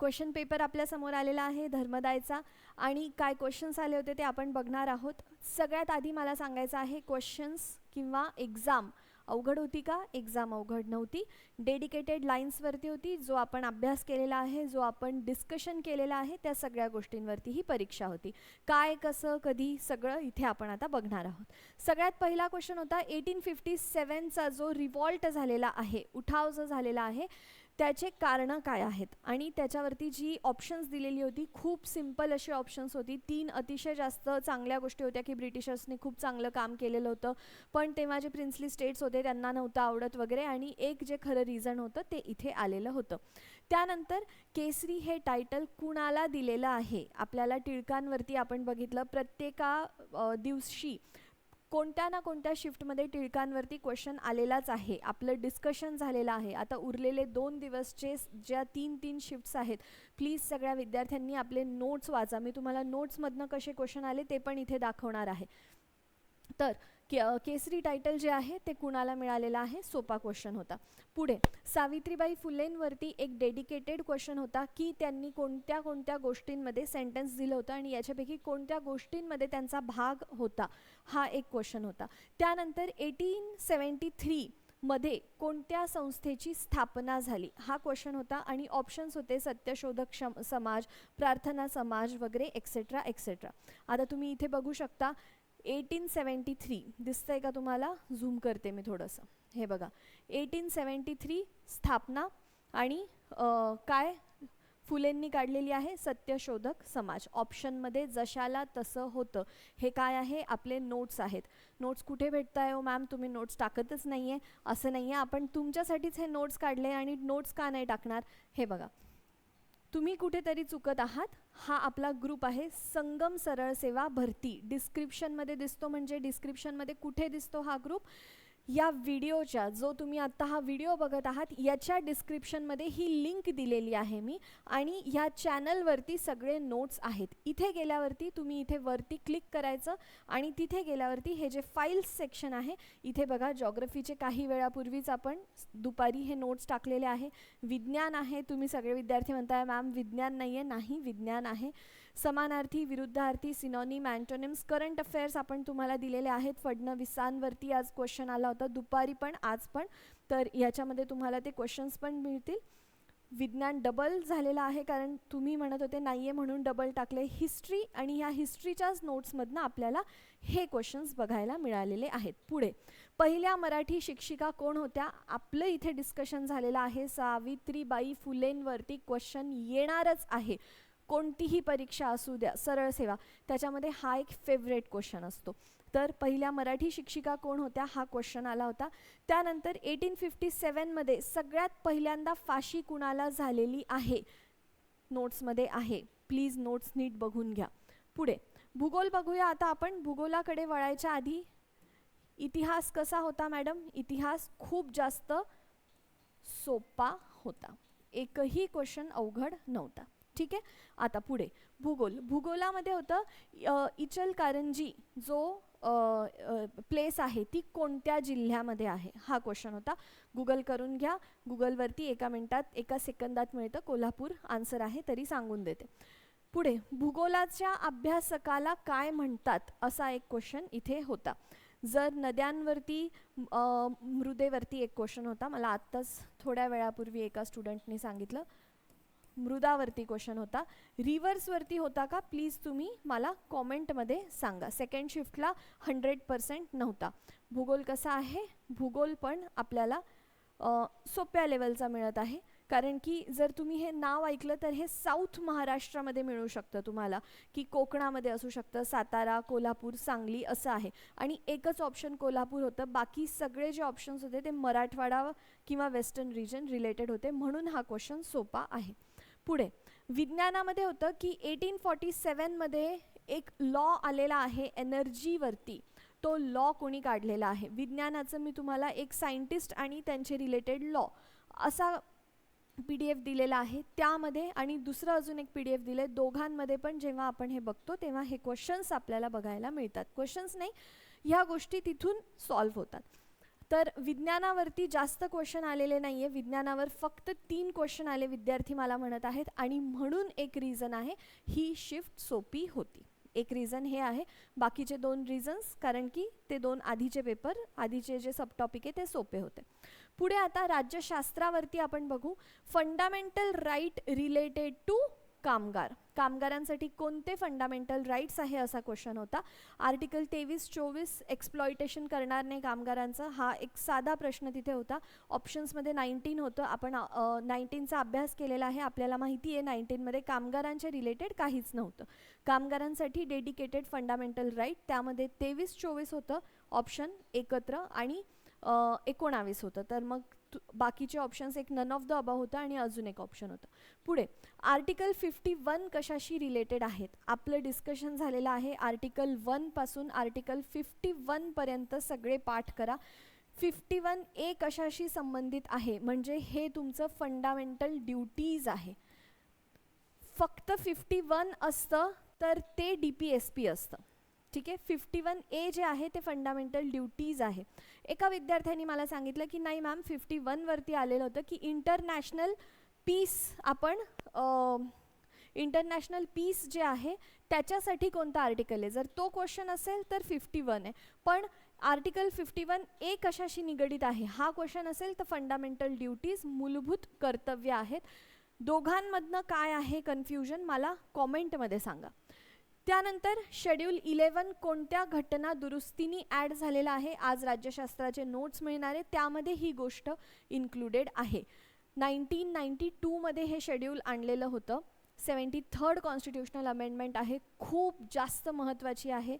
Question paper आपल्यासमोर आलेला आहे धर्मदायचा. आणि काय क्वेश्चन्स आले होते ते आपण बघणार आहोत. सगळ्यात आधी मला सांगायचं आहे क्वेश्चन्स किंवा एक्झाम अवघड होती का? एक्झाम अवघड नव्हती. डेडिकेटेड लाईन्सवरती होती. जो आपण अभ्यास केलेला आहे जो आपण डिस्कशन केलेला आहे त्या सगळ्या गोष्टींवरती ही परीक्षा होती. काय कसं कधी सगळं इथे आपण आता बघणार आहोत. सगळ्यात पहिला क्वेश्चन होता एटीन फिफ्टी सेवनचा जो रिवॉल्ट झालेला आहे उठाव जो झालेला आहे त्याचे कारणं काय आहेत? आणि त्याच्यावरती जी ऑप्शन्स दिलेली होती खूप सिंपल अशी ऑप्शन्स होती. तीन अतिशय जास्त चांगल्या गोष्टी होत्या की ब्रिटिशर्सनी खूप चांगलं काम केलेलं होतं. पण तेव्हा जे प्रिन्सली स्टेट्स होते त्यांना नव्हतं आवडत वगैरे आणि एक जे खरं रिझन होतं ते इथे आलेलं होतं. त्यानंतर केसरी हे टायटल कुणाला दिलेलं आहे? आपल्याला टिळकांवरती आपण बघितलं प्रत्येका दिवशी कोणत्या ना कोणत्या शिफ्टमध्ये टिळकांवरती क्वेश्चन आलेलाच आहे. आपलं डिस्कशन झालेलं आहे. आता उरलेले दोन दिवसचे ज्या तीन तीन शिफ्ट्स आहेत प्लीज सगळ्या विद्यार्थ्यांनी आपले नोट्स वाचा. मी तुम्हाला नोट्समधनं कसे क्वेश्चन आले ते पण इथे दाखवणार आहे. तर के केसरी टायटल जे आहे ते कुणाला मिळालेलं आहे? सोपा क्वेश्चन होता. पुढे सावित्रीबाई फुलेंवरती एक डेडिकेटेड क्वेश्चन होता की त्यांनी कोणत्या कोणत्या गोष्टींमध्ये सेंटेन्स दिलं होतं आणि याच्यापैकी कोणत्या गोष्टींमध्ये त्यांचा भाग होता? हा एक क्वेश्चन होता. त्यानंतर एटीन सेवन्टी थ्री मध्ये कोणत्या संस्थेची स्थापना झाली? हा क्वेश्चन होता आणि ऑप्शन्स होते सत्यशोधक सम समाज प्रार्थना समाज वगैरे एक्सेट्रा एक्सेट्रा आता तुम्ही इथे बघू शकता एटीन सेवन्टी थ्री. दिसतं आहे का तुम्हाला? झूम करते मी थोडंसं. हे बघा. एटीन सेवन्टी थ्री स्थापना आणि काय? फुलेंनी काढलेली आहे सत्यशोधक समाज. ऑप्शनमध्ये जशाला तसं होतं. हे काय आहे? आपले नोट्स आहेत. नोट्स कुठे भेटताय हो मॅम तुम्ही नोट्स टाकतच नाही आहे असं नाही आहे आपण तुमच्यासाठीच हे नोट्स काढले आणि नोट्स का नाही टाकणार? हे बघा. तुम्ही कुठेतरी चुकत आहात. हा आपला ग्रुप आहे. संगम सरळ सेवा भरती. डिस्क्रिप्शनमध्ये दिसतो म्हणजे डिस्क्रिप्शनमध्ये कुठे दिसतो हा ग्रुप या व्हिडिओच्या जो तुम्ही आत्ता हा व्हिडिओ बघत आहात याच्या डिस्क्रिप्शनमध्ये ही लिंक दिलेली आहे मी आणि ह्या चॅनलवरती सगळे नोट्स आहेत. इथे गेल्यावरती तुम्ही इथे वरती क्लिक करायचं आणि तिथे गेल्यावरती हे जे फाईल्स सेक्शन आहे इथे बघा जॉग्रफीचे काही वेळापूर्वीच आपण दुपारी हे नोट्स टाकलेले आहे. विज्ञान आहे तुम्ही सगळे विद्यार्थी म्हणताय मॅम विज्ञान नाही आहे नाही विज्ञान आहे. समानार्थी विरुद्धार्थी सिनॉनिम अँटोनिम्स करंट अफेअर्स आपण तुम्हाला दिलेले आहेत. फडणवीसांवरती आज क्वेश्चन आला होता. दुपारी पण आज पण. तर याच्यामध्ये तुम्हाला ते क्वेश्चन्स पण मिळतील. विज्ञान डबल झालेलं आहे कारण तुम्ही म्हणत होते नाही आहे म्हणून डबल टाकले. हिस्ट्री आणि ह्या हिस्ट्रीच्याच नोट्समधनं आपल्याला हे क्वेश्चन्स बघायला मिळालेले आहेत. पुढे. पहिल्या मराठी शिक्षिका कोण होत्या? आपलं इथे डिस्कशन झालेलं आहे. सावित्रीबाई फुलेंवरती क्वेश्चन येणारच आहे. कोणतीही परीक्षा असू द्या सरळ सेवा. त्याच्यामध्ये हा एक फेवरेट क्वेश्चन असतो. तर पहिल्या मराठी शिक्षिका कोण होत्या? हा क्वेश्चन आला होता. त्यानंतर एटीन फिफ्टी सेवनमध्ये सगळ्यात पहिल्यांदा फाशी कुणाला झालेली आहे? नोट्समध्ये आहे. प्लीज नोट्स नीट बघून घ्या. पुढे. भूगोल बघूया आता आपण. भूगोलाकडे वळायच्या आधी इतिहास कसा होता मॅडम? इतिहास खूप जास्त सोपा होता. एकही क्वेश्चन अवघड नव्हता. ठीक आहे? आता पुढे. भूगोल. भूगोलामध्ये होतं इचलकारंजी जो प्लेस आहे ती कोणत्या जिल्ह्यामध्ये आहे? हा क्वेश्चन होता. गुगल करून घ्या. गुगलवरती एका मिनटात एका सेकंदात मिळतं. कोल्हापूर आन्सर आहे तरी सांगून देते. पुढे. भूगोलाच्या अभ्यासकाला काय म्हणतात? असा एक क्वेश्चन इथे होता. जर नद्यांवरती मृदेवरती एक क्वेश्चन होता. मला आत्ताच थोड्या वेळापूर्वी एका स्टुडंटने सांगितलं. मृदावरती क्वेश्चन होता. रिव्हर्सवरती होता का? प्लीज तुम्ही मला कॉमेंटमध्ये सांगा. सेकंड शिफ्टला हंड्रेड पर्सेंट नव्हता. भूगोल कसा आहे? भूगोल पण आपल्याला सोप्या लेवलचा मिळत आहे. कारण की जर तुम्ही हे नाव ऐकलं तर हे साऊथ महाराष्ट्रामध्ये मिळू शकतं तुम्हाला. की कोकणामध्ये असू शकतं सातारा कोल्हापूर सांगली असं आहे. आणि एकच ऑप्शन कोल्हापूर होतं. बाकी सगळे जे ऑप्शन्स होते ते मराठवाडा किंवा वेस्टर्न रिजन रिलेटेड होते. म्हणून हा क्वेश्चन सोपा आहे. पुढे. विज्ञानामध्ये होतं की एटीन फॉर्टी सेवनमध्ये एक लॉ आलेला आहे एनर्जीवरती तो लॉ कोणी काढलेला आहे? विज्ञानाचं मी तुम्हाला एक सायंटिस्ट आणि त्यांचे रिलेटेड लॉ असा पी डी एफ दिलेला आहे. त्यामध्ये आणि दुसरं अजून एक पी डी एफ दिलं आहे दोघांमध्ये पण जेव्हा आपण हे बघतो तेव्हा हे क्वेश्चन्स आपल्याला बघायला मिळतात. क्वेश्चन्स नाही ह्या गोष्टी तिथून सॉल्व्ह होतात. तर विज्ञानावरती जास्त क्वेश्चन आलेले नाही आहे विज्ञानावर फक्त तीन क्वेश्चन आले विद्यार्थी मला म्हणत आहेत आणि म्हणून एक रिझन आहे ही शिफ्ट सोपी होती. एक रिझन हे आहे. बाकीचे दोन रिझन्स कारण की ते दोन आधीचे पेपर आधीचे जे सब टॉपिक आहे ते सोपे होते. पुढे आता राज्यशास्त्रावरती आपण बघू. फंडामेंटल राईट रिलेटेड टू कामगार. कामगारांसाठी कोणते फंडामेंटल राईट्स आहे असा क्वेश्चन होता. आर्टिकल तेवीस चोवीस एक्सप्लॉयटेशन करणार नाही कामगारांचा हा एक साधा प्रश्न तिथे होता. ऑप्शन्समध्ये नाईन्टीन होतं. आपण नाईन्टीनचा अभ्यास केलेला आहे. आपल्याला माहिती आहे नाईन्टीनमध्ये कामगारांच्या रिलेटेड काहीच नव्हतं. कामगारांसाठी डेडिकेटेड फंडामेंटल राईट त्यामध्ये तेवीस चोवीस होतं. ऑप्शन एकत्र आणि एकोणावीस होतं. तर मग बाकीचे ऑप्शन्स एक नन ऑफ द अबा होतं आणि अजून एक ऑप्शन होतं. पुढे आर्टिकल फिफ्टी वन कशाशी रिलेटेड आहेत? आपलं डिस्कशन झालेलं आहे. आर्टिकल वनपासून आर्टिकल फिफ्टी वनपर्यंत सगळे पाठ करा. फिफ्टी वन ए कशाशी संबंधित आहे? म्हणजे हे तुमचं फंडामेंटल ड्युटीज आहे. फक्त फिफ्टी वन असतं तर ते डी पी एस पी असतं. ठीक आहे? फिफ्टी वन ए जे आहे ते फंडामेंटल ड्युटीज आहे. एका विद्यार्थ्यांनी मला सांगितलं की नाही मॅम फिफ्टी वनवरती आलेलं होतं की इंटरनॅशनल पीस आपण इंटरनॅशनल पीस जे आहे त्याच्यासाठी कोणता आर्टिकल आहे? जर तो क्वेश्चन असेल तर फिफ्टी वन आहे. पण आर्टिकल फिफ्टी वन ए कशाशी निगडीत आहे? हा क्वेश्चन असेल तर फंडामेंटल ड्युटीज मूलभूत कर्तव्य आहेत. दोघांमधनं काय आहे कन्फ्युजन मला कॉमेंटमध्ये सांगा. त्यानंतर शेड्यूल इलेवन कोणत्या घटना दुरुस्तीनी ॲड झालेला आहे आज राज्यशास्त्राचे नोट्स मिळणार आहे त्यामध्ये ही गोष्ट इन्क्लुडेड आहे. नाईन्टीन नाईन्टी टूमध्ये हे शेड्यूल आणलेलं होतं. सेवन्टी थर्ड कॉन्स्टिट्युशनल अमेंडमेंट आहे. खूप जास्त महत्त्वाची आहे.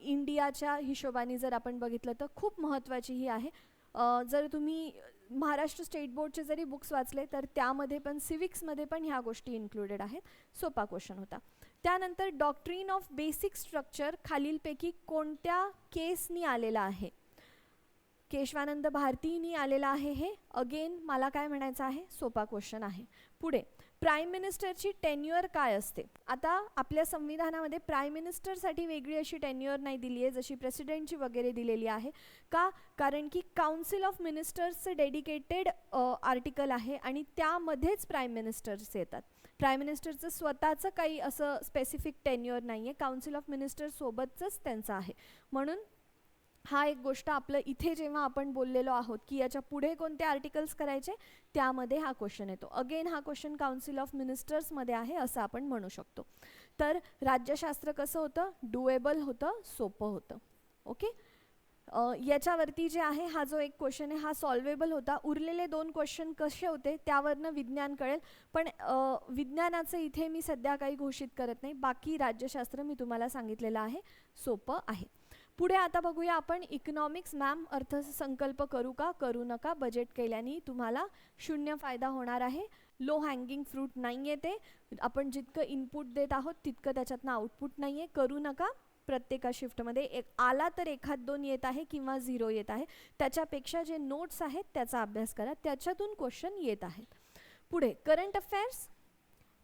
इंडियाच्या हिशोबाने जर आपण बघितलं तर खूप महत्त्वाची ही आहे. जर तुम्ही महाराष्ट्र स्टेट बोर्डचे जरी बुक्स वाचले तर त्यामध्ये पण सिविक्समध्ये पण ह्या गोष्टी इन्क्लुडेड आहेत. सोपा क्वेश्चन होता. त्यानंतर डॉक्ट्रीन ऑफ बेसिक स्ट्रक्चर खालीलपैकी कोणत्या केसनी आलेला आहे? केशवानंद भारतीनी आलेलं आहे हे. अगेन मला काय म्हणायचं आहे? सोपा क्वेश्चन आहे. पुढे प्राईम मिनिस्टरची टेन्युअर काय असते? आता आपल्या संविधानामध्ये प्राईम मिनिस्टरसाठी वेगळी अशी टेन्युअर नाही दिली आहे जशी प्रेसिडेंटची वगैरे दिलेली आहे. का? कारण की काउन्सिल ऑफ मिनिस्टर्सचं डेडिकेटेड आर्टिकल आहे आणि त्यामध्येच प्राईम मिनिस्टर्स येतात. प्राईम मिनिस्टरचं स्वतःचं काही असं स्पेसिफिक टेन्युअर नाही आहे काउन्सिल ऑफ मिनिस्टरसोबतच त्यांचं आहे. म्हणून हा एक गोष्ट आपलं इथे जेव्हा आपण बोललेलो आहोत की याच्यापुढे कोणते आर्टिकल्स करायचे त्यामध्ये हा क्वेश्चन येतो. अगेन हा क्वेश्चन काउन्सिल ऑफ मिनिस्टर्समध्ये आहे असं आपण म्हणू शकतो. तर राज्यशास्त्र कसं होतं? डुएबल होतं सोपं होतं. ओके याच्यावरती जे आहे हा जो एक क्वेश्चन आहे हा सॉल्वेबल होता. उरलेले दोन क्वेश्चन कसे होते त्यावरनं विज्ञान कळेल. पण विज्ञानाचं इथे मी सध्या काही घोषित करत नाही. बाकी राज्यशास्त्र मी तुम्हाला सांगितलेलं आहे सोपं आहे. पुढे आता बघूया आपण इकॉनॉमिक्स मॅम अर्थसंकल्प करू का करू नका बजेट केल्याने तुम्हाला शून्य फायदा होणार आहे. लो हँगिंग फ्रूट नाही आहे ते. आपण जितकं इनपुट देत आहोत तितकं त्याच्यातनं आउटपुट नाही आहे करू नका. प्रत्येका शिफ्टमध्ये एक आला तर एखाद दोन येत आहे किंवा झिरो येत आहे. त्याच्यापेक्षा जे नोट्स आहेत त्याचा अभ्यास करा. त्याच्यातून क्वेश्चन येत आहेत. पुढे करंट अफेअर्स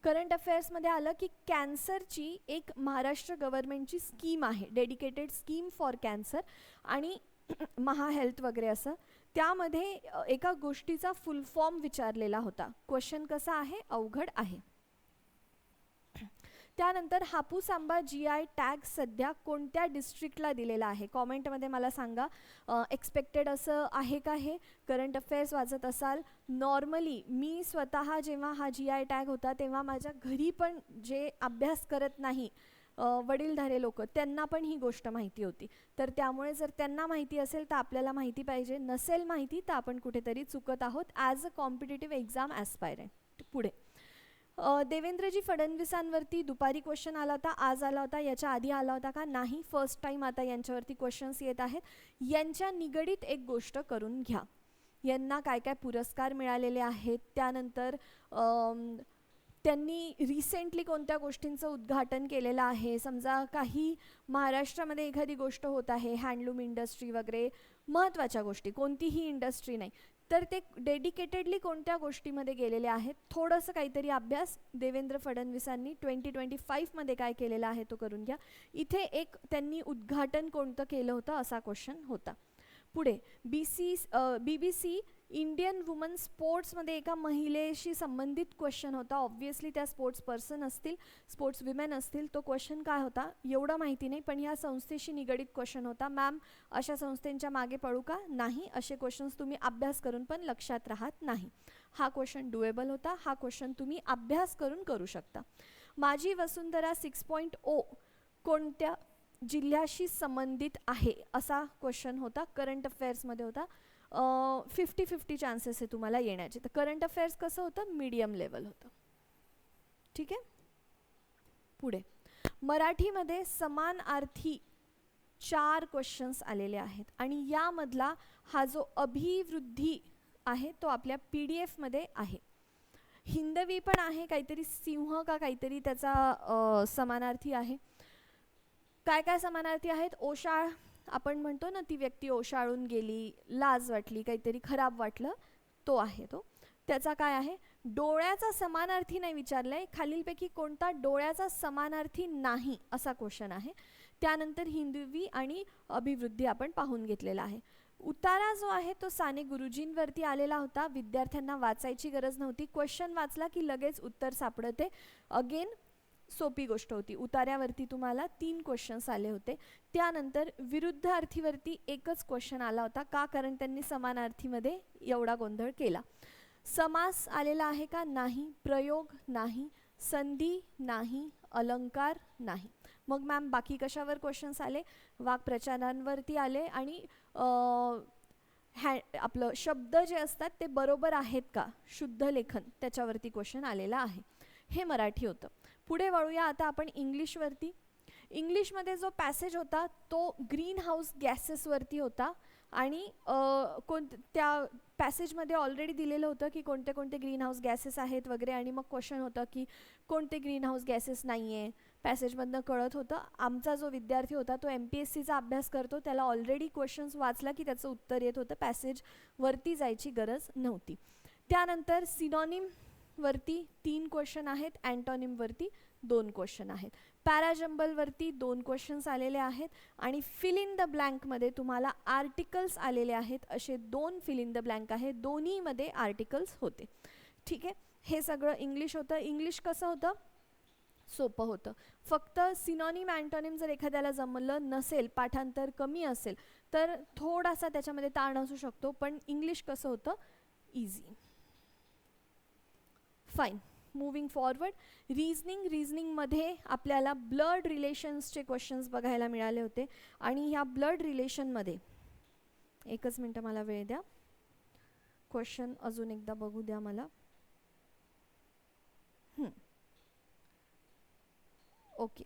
करंट अफेअर्समध्ये आलं की कॅन्सरची एक महाराष्ट्र गव्हर्नमेंटची स्कीम आहे डेडिकेटेड स्कीम फॉर कॅन्सर आणि महा हेल्थ वगैरे असं. त्यामध्ये एका गोष्टीचा फुल फॉर्म विचारलेला होता. क्वेश्चन कसा आहे? अवघड आहे. त्यानंतर हापूस आंबा जी आय टॅग सध्या कोणत्या डिस्ट्रिक्टला दिलेला आहे? कॉमेंटमध्ये मला सांगा. एक्सपेक्टेड असं आहे का हे? करंट अफेअर्स वाचत असाल. नॉर्मली मी स्वतः जेव्हा हा जी आय टॅग होता तेव्हा माझ्या घरी पण जे अभ्यास करत नाही वडीलधारे लोक त्यांना पण ही गोष्ट माहिती होती. तर त्यामुळे जर त्यांना माहिती असेल तर आपल्याला माहिती पाहिजे. नसेल माहिती तर आपण कुठेतरी चुकत आहोत. As a competitive exam aspirant पुढे. देवेंद्रजी फडणवीसांवरती दुपारी क्वेश्चन आला होता आज आला होता याच्या आधी आला होता का? नाही फर्स्ट टाईम आता यांच्यावरती क्वेश्चन्स येत आहेत. यांच्या निगडीत एक गोष्ट करून घ्या. यांना काय काय पुरस्कार मिळालेले आहेत त्यानंतर त्यांनी रिसेंटली कोणत्या गोष्टींचं उद्घाटन केलेलं आहे? समजा काही महाराष्ट्रामध्ये एखादी गोष्ट होत आहे हँडलूम इंडस्ट्री वगैरे महत्त्वाच्या गोष्टी कोणतीही इंडस्ट्री नाही. तर ते डेडिकेटेडली कोणत्या गोष्टीमध्ये गेलेले आहेत? थोडंसं काहीतरी अभ्यास देवेंद्र फडणवीसांनी ट्वेंटी ट्वेंटी फाईव्हमध्ये काय केलेला आहे तो करून घ्या. इथे एक त्यांनी उद्घाटन कोणतं केलं होतं असा क्वेश्चन होता. पुढे B C B B C Indian woman स्पोर्ट्समध्ये एका महिलेशी संबंधित क्वेश्चन होता. ऑब्व्हियसली त्या स्पोर्ट्स पर्सन असतील स्पोर्ट्स विमेन असतील तो क्वेश्चन काय होता? एवढं माहिती नाही पण ह्या संस्थेशी निगडीत क्वेश्चन होता. मॅम अशा संस्थेंच्या मागे पडू का? नाही. असे क्वेश्चन्स तुम्ही अभ्यास करून पण लक्षात राहत नाही. हा क्वेश्चन डुएबल होता. हा क्वेश्चन तुम्ही अभ्यास करून करू शकता. माझी वसुंधरा सिक्स पॉईंट ओ कोणत्या जिल्ह्याशी संबंधित आहे? असा क्वेश्चन होता. करंट अफेअर्समध्ये होता. फिफ्टी फिफ्टी चान्सेस आहे तुम्हाला येण्याचे. तर करंट अफेअर्स कसं होतं? मीडियम लेवल होतं. ठीक आहे? पुढे. मराठीमध्ये समानार्थी चार क्वेश्चन्स आलेले आहेत. आणि यामधला हा जो अभिवृद्धी आहे तो आपल्या पी डी एफमध्ये आहे. हिंदवी पण आहे काहीतरी सिंह का काहीतरी त्याचा समानार्थी आहे. काय काय समानार्थी आहेत? ओशाळ आपण म्हणतो ना ती व्यक्ती ओशाळून गेली लाज वाटली काहीतरी खराब वाटलं तो आहे तो. त्याचा काय आहे? डोळ्याचा समानार्थी नाही विचारलाय. खालीलपैकी कोणता डोळ्याचा समानार्थी नाही असा क्वेश्चन आहे. त्यानंतर हिंदवी आणि अभिवृद्धी आपण पाहून घेतलेला आहे. उतारा जो आहे तो साने गुरुजींवरती आलेला होता. विद्यार्थ्यांना वाचायची गरज नव्हती. क्वेश्चन वाचला की लगेच उत्तर सापडते. अगेन सोपी गोष्ट होती. उतार्यावरती तुम्हाला तीन क्वेश्चन्स आले होते. त्यानंतर विरुद्ध अर्थीवरती एकच क्वेश्चन आला होता. का? कारण त्यांनी समानार्थीमध्ये एवढा गोंधळ केला. समास आलेला आहे का? नाही. प्रयोग नाही. संधी नाही. अलंकार नाही. मग मॅम बाकी कशावर क्वेश्चन्स आले? वाक्प्रचारांवरती आले आणि हॅ आपलं शब्द जे असतात ते बरोबर आहेत का? शुद्ध लेखन त्याच्यावरती क्वेश्चन आलेला आहे. हे मराठी होतं. पुढे वळूया. आता आपण इंग्लिशवरती. इंग्लिशमध्ये जो पॅसेज होता तो ग्रीन हाऊस गॅसेसवरती होता. आणि कोण त्या पॅसेजमध्ये ऑलरेडी दिलेलं होतं की कोणते कोणते ग्रीन हाऊस गॅसेस आहेत वगैरे. आणि मग क्वेश्चन होतं की कोणते ग्रीन हाऊस गॅसेस नाही आहे पॅसेजमधनं कळत होतं. आमचा जो विद्यार्थी होता तो एम पी एस सीचा अभ्यास करतो. त्याला ऑलरेडी क्वेश्चन्स वाचला की त्याचं उत्तर येत होतं. पॅसेजवरती जायची गरज नव्हती. त्यानंतर सिनॉनिम वरती तीन क्वेश्चन आहेत अँटॉनिमवरती दोन क्वेश्चन आहेत. पॅराजंबलवरती दोन क्वेश्चन्स आलेले आहेत आणि फिल इन द ब्लँकमध्ये तुम्हाला आर्टिकल्स आलेले आहेत. असे दोन फिल इन द ब्लँक आहे. दोन्हीमध्ये आर्टिकल्स होते. ठीक आहे? हे सगळं इंग्लिश होतं. इंग्लिश कसं होतं? सोपं होतं. फक्त सिनॉनिम अँटॉनिम जर एखाद्याला जमलं नसेल पाठांतर कमी असेल तर थोडासा त्याच्यामध्ये ताण असू शकतो पण इंग्लिश कसं होतं? Easy fine moving forward reasoning रिझनिंगमध्ये आपल्याला ब्लड रिलेशन्सचे क्वेश्चन्स बघायला मिळाले होते. आणि ह्या ब्लड रिलेशनमध्ये एकच मिनटं मला वेळ द्या. क्वेश्चन अजून एकदा बघू द्या मला. ओके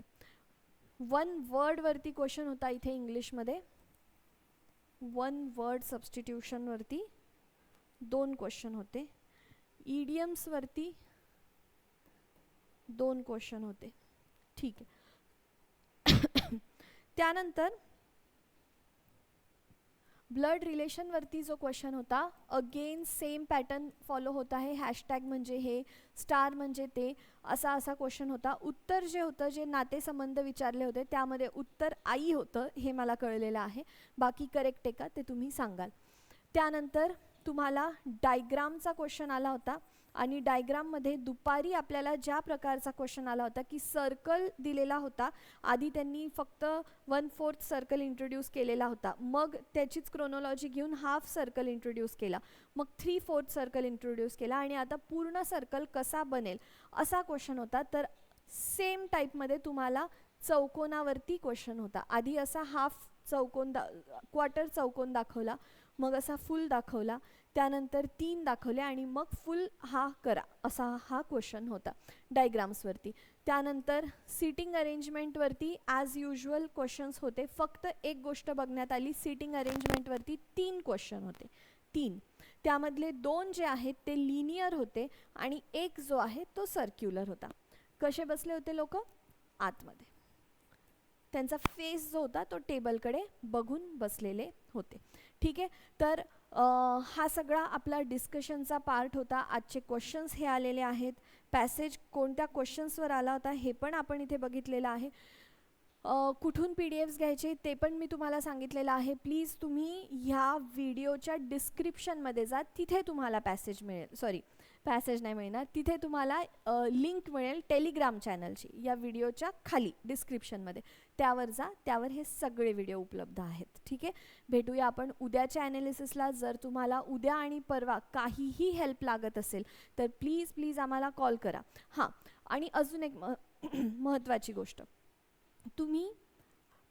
वन वर्डवरती क्वेश्चन होता इथे इंग्लिशमध्ये वन वर्ड सबस्टिट्यूशनवरती दोन क्वेश्चन होते. ईडीएम्सवरती दोन क्वेश्चन होते. ठीक आहे. त्यानंतर ब्लड रिलेशनवरती जो क्वेश्चन होता अगेन सेम पॅटर्न फॉलो होत आहे. हॅशटॅग म्हणजे हे स्टार म्हणजे ते असा असा क्वेश्चन होता. उत्तर जे होतं जे नातेसंबंध विचारले होते त्यामध्ये उत्तर आई होतं हे मला कळलेलं आहे. बाकी करेक्ट आहे का? ते तुम्ही सांगाल. त्यानंतर तुम्हाला डायग्रामचा क्वेश्चन आला होता आणि डायग्राममध्ये दुपारी आपल्याला ज्या प्रकारचा क्वेश्चन आला होता की सर्कल दिलेला होता आधी त्यांनी फक्त वन फोर्थ सर्कल इंट्रोड्यूस केलेला होता. मग त्याचीच क्रोनॉलॉजी घेऊन हाफ सर्कल इंट्रोड्यूस केला. मग थ्री फोर्थ सर्कल इंट्रोड्यूस केला आणि आता पूर्ण सर्कल कसा बनेल असा क्वेश्चन होता. तर सेम टाईपमध्ये तुम्हाला चौकोनावरती क्वेश्चन होता. आधी असा हाफ चौकोन दा क्वार्टर चौकोन दाखवला. मग असा फुल दाखवला. त्यानंतर तीन दाखवले आणि मग फुल हा करा. असा हा क्वेश्चन होता डायग्राम्सवरती त्यानंतर सिटिंग अरेंजमेंटवरती ॲज युजल क्वेश्चन्स होते. फक्त एक गोष्ट बघण्यात आली. सिटिंग अरेंजमेंटवरती तीन क्वेश्चन होते. तीन. त्यामधले दोन जे आहेत ते लिनियर होते आणि एक जो आहे तो सर्क्युलर होता. कसे बसले होते लोक? आतमध्ये. त्यांचा फेस जो होता तो टेबलकडे बघून बसलेले होते. ठीक आहे? तर हा सगळा आपला डिस्कशनचा पार्ट होता. आजचे क्वेश्चन्स हे आलेले आहेत. पॅसेज कोणत्या क्वेश्चन्सवर आला होता हे पण आपण इथे बघितलेलं आहे. कुठून पी डी एफ्स घ्यायचे ते पण मी तुम्हाला सांगितलेलं आहे. प्लीज तुम्ही ह्या व्हिडिओच्या डिस्क्रिप्शनमध्ये जा. तिथे तुम्हाला पॅसेज मिळेल. सॉरी पॅसेज नाही मिळणार. तिथे तुम्हाला लिंक मिळेल टेलिग्राम चॅनलची या व्हिडिओच्या खाली डिस्क्रिप्शनमध्ये त्यावर जा त्यावर हे सगळे व्हिडिओ उपलब्ध आहेत. ठीक आहे? भेटूया आपण उद्याच्या ॲनालिसिसला जर तुम्हाला उद्या आणि परवा काहीही हेल्प लागत असेल तर प्लीज प्लीज आम्हाला कॉल करा. हां. आणि अजून एक म महत्त्वाची गोष्ट. तुम्ही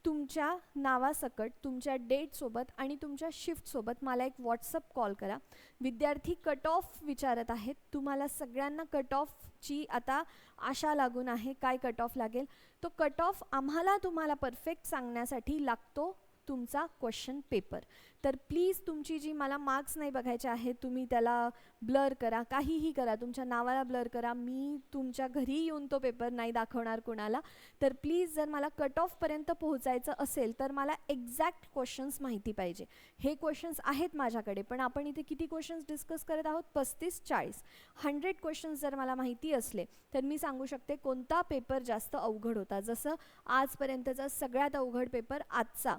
तुमच्या नावासकट तुमच्या डेटसोबत आणि तुमच्या शिफ्टसोबत मला एक व्हॉट्सअप कॉल करा. विद्यार्थी कट ऑफ विचारत आहेत. तुम्हाला सगळ्यांना कट ऑफची आता आशा लागून आहे. काय कट ऑफ लागेल? तो कट ऑफ आम्हाला तुम्हाला परफेक्ट सांगण्यासाठी लागतो. तुमचा क्वेश्चन पेपर तर प्लीज तुमची जी मला मार्क्स नाही बघायचे आहेत तुम्ही त्याला ब्लर करा काहीही करा तुमच्या नावाला ब्लर करा. मी तुमच्या घरी येऊन तो पेपर नाही दाखवणार कुणाला. तर प्लीज जर मला कट ऑफपर्यंत पोहोचायचं असेल तर मला एक्झॅक्ट क्वेश्चन्स माहिती पाहिजे. हे क्वेश्चन्स आहेत माझ्याकडे पण आपण इथे किती क्वेश्चन्स डिस्कस करत आहोत? पस्तीस चाळीस. हंड्रेड क्वेश्चन्स जर मला माहिती असले तर मी सांगू शकते कोणता पेपर जास्त अवघड होता. जसं आजपर्यंतचा सगळ्यात अवघड पेपर आजचा.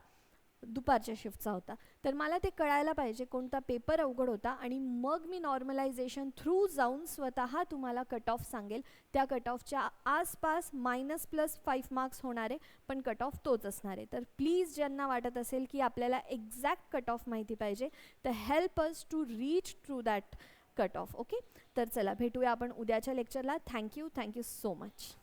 दुपारच्या शिफ्टचा होता. तर मला ते कळायला पाहिजे कोणता पेपर अवघड होता आणि मग मी नॉर्मलायझेशन थ्रू जाऊन स्वतः तुम्हाला कट ऑफ सांगेल. त्या कट ऑफच्या आसपास मायनस प्लस फाईव्ह मार्क्स होणारे पण कट ऑफ तोच असणार. आहे तर प्लीज ज्यांना वाटत असेल की आपल्याला एक्झॅक्ट कट ऑफ माहिती पाहिजे तर help us to reach through that cut off okay तर चला भेटूया आपण उद्याच्या लेक्चरला thank you thank you so much